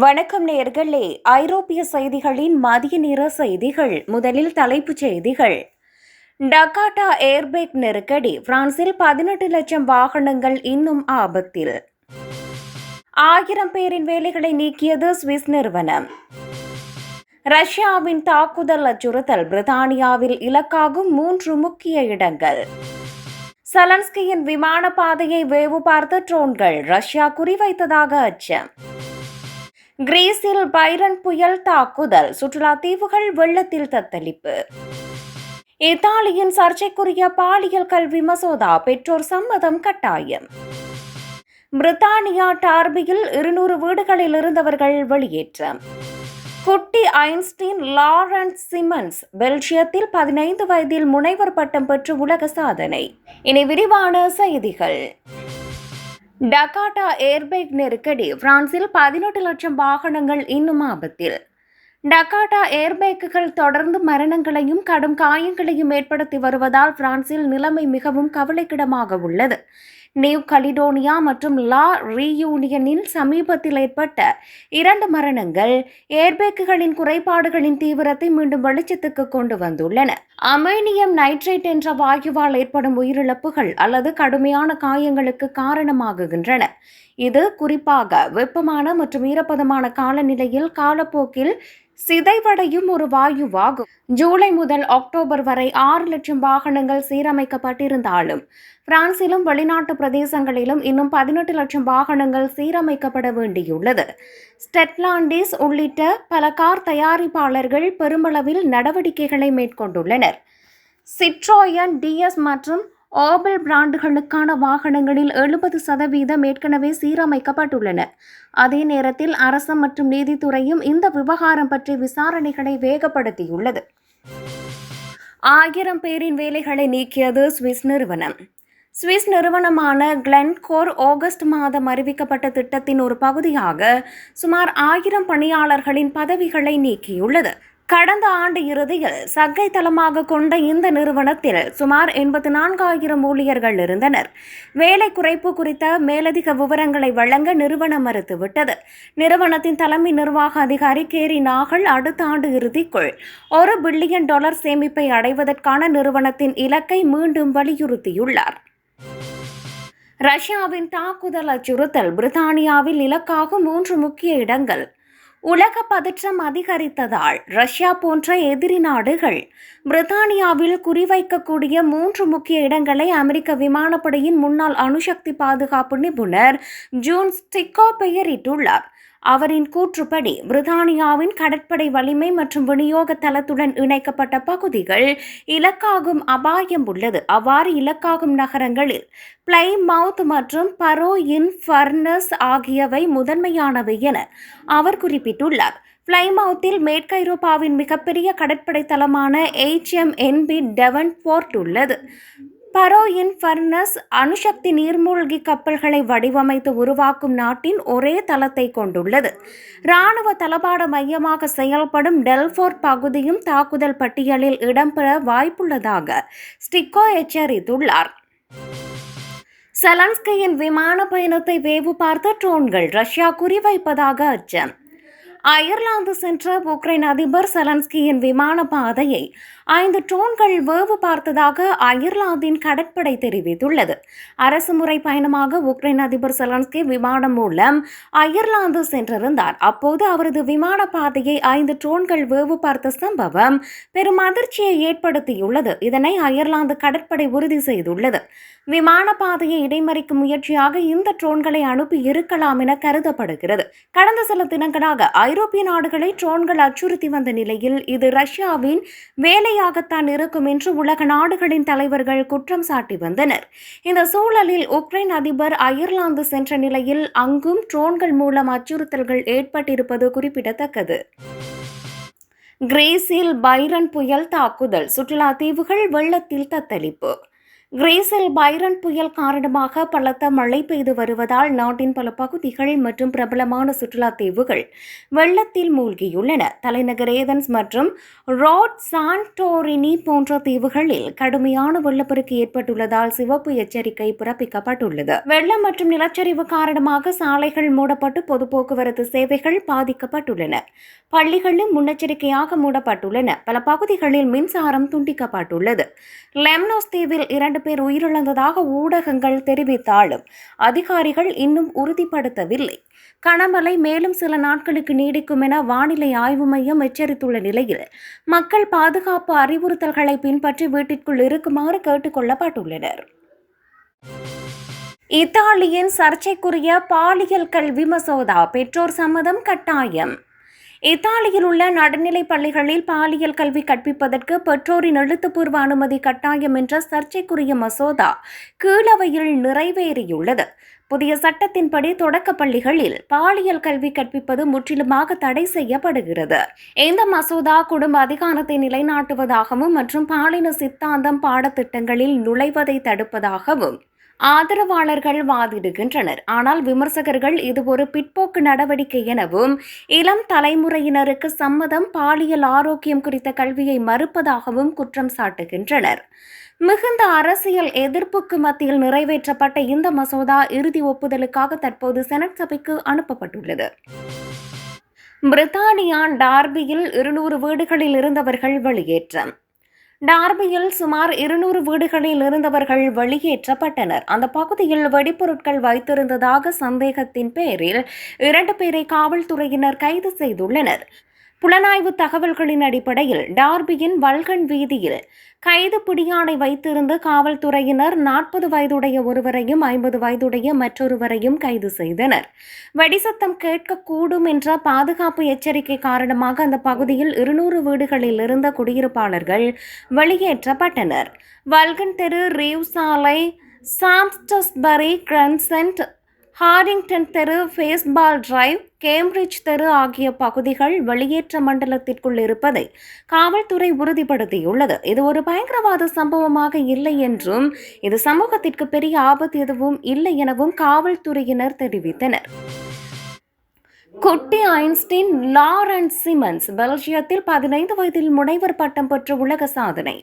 வணக்கம் நேர்களே. ஐரோப்பிய செய்திகளின் மதிய நேர செய்திகள். முதலில் தலைப்புச் செய்திகள். டக்காட்டா ஏர்பேக் நெருக்கடி. பிரான்சில் பதினெட்டு லட்சம் வாகனங்கள் இன்னும் ஆபத்தில். ஆயிரம் பேரின் வேலைகளை நீக்கியது சுவிஸ் நிறுவனம். ரஷ்யாவின் தாக்குதல் அச்சுறுத்தல். பிரித்தானியாவில் இலக்காகும் மூன்று முக்கிய இடங்கள். சலன்ஸ்கியின் விமான பாதையை வேவு பார்த்த ட்ரோன்கள். ரஷ்யா குறிவைத்ததாக அச்சம். கிரீஸில் பைரன் புயல் தாக்குதல் சுற்றுலா தீவுகள் வெள்ளத்தில் தத்தளிப்பு. இத்தாலியின் சர்ச்சைக்குரிய பாலியல் கல்வி மசோதா பெற்றோர் சம்மதம் கட்டாயம். பிரித்தானியா டார்பியில் இருநூறு வீடுகளில் இருந்தவர்கள் வெளியேற்றம். குட்டி ஐன்ஸ்டீன் லாரன்ஸ் சிமன்ஸ் பெல்ஜியத்தில் பதினைந்து வயதில் முனைவர் பட்டம் பெற்று உலக சாதனை. இனி விரிவான செய்திகள். டகாட்டா ஏர்பேக் நெருக்கடி பிரான்சில் பதினெட்டு லட்சம் வாகனங்கள் இன்னும் ஆபத்தில். டகாட்டா ஏர்பேக்குகள் தொடர்ந்து மரணங்களையும் கடும் காயங்களையும் ஏற்படுத்தி வருவதால் பிரான்சில் நிலைமை மிகவும் கவலைக்கிடமாக உள்ளது. நியூ கலிடோனியா மற்றும் லா ரீயூனியனில் சமீபத்தில் ஏற்பட்ட இரண்டு மரணங்கள் ஏர்பேக்குகளின் குறைபாடுகளின் தீவிரத்தை மீண்டும் வெளிச்சத்துக்கு கொண்டு வந்துள்ளன. அமேனியம் நைட்ரேட் என்ற வாயுவால் ஏற்படும் உயிரிழப்புகள் அல்லது கடுமையான காயங்களுக்கு காரணமாகுகின்றன. இது குறிப்பாக வெப்பமான மற்றும் ஈரப்பதமான காலநிலையில் காலப்போக்கில் சிதைவடையும் ஒரு வாயுவாகும். ஜூலை முதல் அக்டோபர் வரை ஆறு லட்சம் வாகனங்கள் சீரமைக்கப்பட்டிருந்தாலும் பிரான்சிலும் வெளிநாட்டு பிரதேசங்களிலும் இன்னும் பதினெட்டு லட்சம் வாகனங்கள் சீரமைக்கப்பட வேண்டியுள்ளது. ஸ்டெட்லாண்டிஸ் உள்ளிட்ட பல கார் தயாரிப்பாளர்கள் பெருமளவில் நடவடிக்கைகளை மேற்கொண்டுள்ளனர். சிட்ரோயன் டிஎஸ் மற்றும் ஓபல் பிராண்டுகளுக்கான வாகனங்களில் எழுபது சதவீதம் ஏற்கனவே சீரமைக்கப்பட்டுள்ளன. அதே நேரத்தில் அரசு மற்றும் நீதித்துறையும் இந்த விவகாரம் பற்றி விசாரணைகளை வேகப்படுத்தியுள்ளது. ஆயிரம் பேரின் வேலைகளை நீக்கியது சுவிஸ் நிறுவனம். சுவிஸ் நிறுவனமான கிளென்கோர் ஆகஸ்ட் மாதம் அறிவிக்கப்பட்ட திட்டத்தின் ஒரு பகுதியாக சுமார் ஆயிரம் பணியாளர்களின் பதவிகளை நீக்கியுள்ளது. கடந்த ஆண்டு இறுதியில் சக்கை தளமாக கொண்ட இந்த நிறுவனத்தில் சுமார் எண்பத்தி நான்காயிரம் ஊழியர்கள் இருந்தனர். வேலை குறைப்பு குறித்த மேலதிக விவரங்களை வழங்க நிறுவனம் மறுத்துவிட்டது. நிறுவனத்தின் தலைமை நிர்வாக அதிகாரி கேரி நாகல் அடுத்த ஆண்டு இறுதிக்குள் ஒரு பில்லியன் டாலர் சேமிப்பை அடைவதற்கான நிறுவனத்தின் இலக்கை மீண்டும் வலியுறுத்தியுள்ளார். ரஷ்யாவின் தாக்குதல் அச்சுறுத்தல் பிரித்தானியாவில் இலக்காகும் மூன்று முக்கிய இடங்கள் உலக பதற்றம் அதிகரித்ததால் ரஷ்யா போன்ற எதிரி நாடுகள் பிரித்தானியாவில் குறிவைக்கக்கூடிய மூன்று முக்கிய இடங்களை அமெரிக்க விமானப்படையின் முன்னாள் அணுசக்தி பாதுகாப்பு நிபுணர் ஜூன் ஸ்டிக்கோ பெயரிட்டுள்ளார். அவரின் கூற்றுப்படி பிரித்தானியாவின் கடற்படை வலிமை மற்றும் விநியோக தளத்துடன் இணைக்கப்பட்ட பகுதிகள் இலக்காகும் அபாயம் உள்ளது. அவ்வாறு இலக்காகும் நகரங்களில் பிளைமவுத் மற்றும் பரோ இன் ஃபர்னஸ் ஆகியவை முதன்மையானவை என அவர் குறிப்பிட்டுள்ளார். பிளைமவுத்தில் மேற்கு ஐரோப்பாவின் மிகப்பெரிய கடற்படை தளமான எச்எம்என்பி டெவன் போர்ட் உள்ளது. பரோயின் ஃபர்னஸ் அணுசக்தி நீர்மூழ்கி கப்பல்களை வடிவமைத்து உருவாக்கும் நாட்டின் ஒரே தளத்தை கொண்டுள்ளது. இராணுவ தளபாட மையமாக செயல்படும் டெல்ஃபோர்ட் பகுதியும் தாக்குதல் பட்டியலில் இடம்பெற வாய்ப்புள்ளதாக ஸ்டிக்கோ எச்சரித்துள்ளார். செலன்ஸ்கியின் விமான பயணத்தை வேவு பார்த்த ட்ரோன்கள் ரஷ்யா குறிவைப்பதாக அச்சம். அயர்லாந்து சென்ற உக்ரைன் அதிபர் செலன்ஸ்கியின் விமான பாதையை ஐந்து ட்ரோன்கள் வேவு பார்த்ததாக அயர்லாந்தின் கடற்படை தெரிவித்துள்ளது. அரசு முறை பயணமாக உக்ரைன் அதிபர் செலன்ஸ்கி விமானம் மூலம் அயர்லாந்து சென்றிருந்தார். அப்போது அவரது விமான பாதையை ஐந்து ட்ரோன்கள் வேவு பார்த்த சம்பவம் பெரும் அதிர்ச்சியை ஏற்படுத்தியுள்ளது. இதனை அயர்லாந்து கடற்படை உறுதி செய்துள்ளது. விமான பாதையை இடைமறிக்கும் முயற்சியாக இந்த ட்ரோன்களை அனுப்பி இருக்கலாம் என கருதப்படுகிறது. கடந்த சில தினங்களாக ஐரோப்பிய நாடுகளை ட்ரோன்கள் அச்சுறுத்தி வந்த நிலையில் இது ரஷ்யாவின் வேலை வேலையாகத்தான் இருக்கும் என்று உலக நாடுகளின் தலைவர்கள் குற்றம் சாட்டி வந்தனர். இந்த சூழலில் உக்ரைன் அதிபர் அயர்லாந்து சென்ற நிலையில் அங்கும் ட்ரோன்கள் மூலம் அச்சுறுத்தல்கள் ஏற்பட்டிருப்பது குறிப்பிடத்தக்கது. கிரேஸில் பைரன் புயல் தாக்குதல் சுற்றுலா தீவுகள் வெள்ளத்தில் தத்தளிப்பு. கிரீஸில் பைரன் புயல் காரணமாக பலத்த மழை பெய்து வருவதால் நாட்டின் பல பகுதிகள் மற்றும் பிரபலமான சுற்றுலா தீவுகள் வெள்ளத்தில் மூழ்கியுள்ளன. தலைநகர் ஏதன்ஸ் மற்றும் ரோட் சான்டோரினி போன்ற தீவுகளில் கடுமையான வெள்ளப்பெருக்கு ஏற்பட்டுள்ளதால் சிவப்பு எச்சரிக்கை பிறப்பிக்கப்பட்டுள்ளது. வெள்ளம் மற்றும் நிலச்சரிவு காரணமாக சாலைகள் மூடப்பட்டு பொது போக்குவரத்து சேவைகள் பாதிக்கப்பட்டுள்ளன. பள்ளிகளும் முன்னெச்சரிக்கையாக மூடப்பட்டுள்ளன. பல பகுதிகளில் மின்சாரம் துண்டிக்கப்பட்டுள்ளது. லெம்னோஸ் தீவில் இரண்டு பேர் உயிரிழந்ததாக ஊடகங்கள் தெரிவித்தாலும் அதிகாரிகள் இன்னும் உறுதிப்படுத்தவில்லை. கனமழை மேலும் சில நாட்களுக்கு நீடிக்கும் என வானிலை ஆய்வு மையம் எச்சரித்துள்ள நிலையில் மக்கள் பாதுகாப்பு அறிவுறுத்தல்களை பின்பற்றி வீட்டிற்குள் இருக்குமாறு கேட்டுக் கொள்ளப்பட்டுள்ளனர். இத்தாலியின் சர்ச்சைக்குரிய பாலியல் கல்வி மசோதா பெற்றோர் சம்மதம் கட்டாயம். இத்தாலியில் உள்ள நடுநிலை பள்ளிகளில் பாலியல் கல்வி கற்பிப்பதற்கு பெற்றோரின் எழுத்துப்பூர்வ அனுமதி கட்டாயம் என்ற சர்ச்சைக்குரிய மசோதா கீழவையில் நிறைவேறியுள்ளது. புதிய சட்டத்தின்படி தொடக்க பள்ளிகளில் பாலியல் கல்வி கற்பிப்பது முற்றிலுமாக தடை செய்யப்படுகிறது. இந்த மசோதா குடும்ப அதிகாரத்தை நிலைநாட்டுவதாகவும் மற்றும் பாலின சித்தாந்தம் பாடத்திட்டங்களில் நுழைவதை தடுப்பதாகவும் ஆதரவாளர்கள் வாதிடுகின்றனர். ஆனால் விமர்சகர்கள் இது ஒரு பிற்போக்கு நடவடிக்கை எனவும் இளம் தலைமுறையினருக்கு சம்மதம் பாலியல் ஆரோக்கியம் குறித்த கல்வியை மறுப்பதாகவும் குற்றம் சாட்டுகின்றனர். மிகுந்த அரசியல் எதிர்ப்புக்கு மத்தியில் நிறைவேற்றப்பட்ட இந்த மசோதா இறுதி ஒப்புதலுக்காக தற்போது செனட் சபைக்கு அனுப்பப்பட்டுள்ளது. பிரித்தானியா டார்பியில் இருநூறு வீடுகளில் இருந்தவர்கள் வெளியேற்றம். டார்பியில் சுமார் இருநூறு வீடுகளில் இருந்தவர்கள் வெளியேற்றப்பட்டனர். அந்த பகுதியில் வெடிப்பொருட்கள் வைத்திருந்ததாக சந்தேகத்தின் பேரில் இரண்டு பேரை காவல்துறையினர் கைது செய்துள்ளனர். புலனாய்வு தகவல்களின் அடிப்படையில் டார்பியின் வல்கன் வீதியில் கைது பிடியானை வைத்திருந்த காவல்துறையினர் நாற்பது வயதுடைய ஒருவரையும் ஐம்பது வயதுடைய மற்றொருவரையும் கைது செய்தனர். வெடிசத்தம் கேட்கக்கூடும் என்ற பாதுகாப்பு எச்சரிக்கை காரணமாக அந்த பகுதியில் இருநூறு வீடுகளில் இருந்த குடியிருப்பாளர்கள் வெளியேற்றப்பட்டனர். வல்கன் தெரு ரீவ் சாலை சாம்ஸ்டஸ்பரி கிரன்சென்ட் ஹாரிங்டன் தெரு ஃபேஸ்பால் டிரைவ் கேம்பிரிட்ஜ் தெரு ஆகிய பகுதிகள் வெளியேற்ற மண்டலத்திற்குள் இருப்பதை காவல்துறை உறுதிப்படுத்தியுள்ளது. இது ஒரு பயங்கரவாத சம்பவமாக இல்லை என்றும் இது சமூகத்திற்கு பெரிய ஆபத்து எதுவும் இல்லை எனவும் காவல்துறையினர் தெரிவித்தனர். குட்டி ஐன்ஸ்டீன் லாரன்ஸ் சிமன்ஸ் பெல்ஜியத்தில் பதினைந்து வயதில் முனைவர் பட்டம் பெற்ற உலக சாதனை.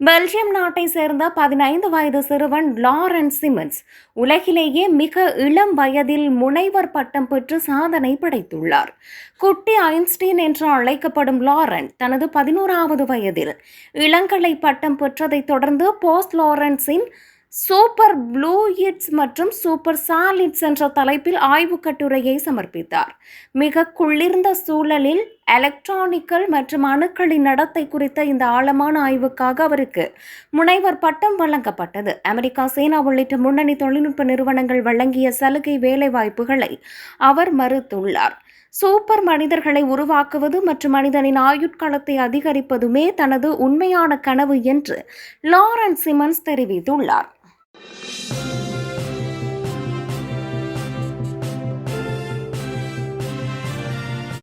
பெல்ஜியம் நாட்டை சேர்ந்த பதினைந்து வயது சிறுவன் லாரன்ஸ் சிமன்ஸ் உலகிலேயே மிக இளம் வயதில் முனைவர் பட்டம் பெற்று சாதனை படைத்துள்ளார். குட்டி ஐன்ஸ்டீன் என்று அழைக்கப்படும் லாரன் தனது பதினோராவது வயதில் இளங்கலை பட்டம் பெற்றதைத் தொடர்ந்து போஸ்ட் லாரன்ஸின் சூப்பர் ப்ளூயிட்ஸ் மற்றும் சூப்பர் சாலிட்ஸ் என்ற தலைப்பில் ஆய்வுக் கட்டுரையை சமர்ப்பித்தார். மிக குளிர்ந்த சூழலில் எலக்ட்ரானிக்கல் மற்றும் அணுக்களின் நடத்தை குறித்த இந்த ஆழமான ஆய்வுக்காக அவருக்கு முனைவர் பட்டம் வழங்கப்பட்டது. அமெரிக்கா சீனா உள்ளிட்ட முன்னணி தொழில்நுட்ப நிறுவனங்கள் வழங்கிய சலுகை வேலைவாய்ப்புகளை அவர் மறுத்துள்ளார். சூப்பர் மனிதர்களை உருவாக்குவது மற்றும் மனிதனின் ஆயுட்காலத்தை அதிகரிப்பதுமே தனது உண்மையான கனவு என்று லாரன்ஸ் சிமன்ஸ் தெரிவித்துள்ளார். Música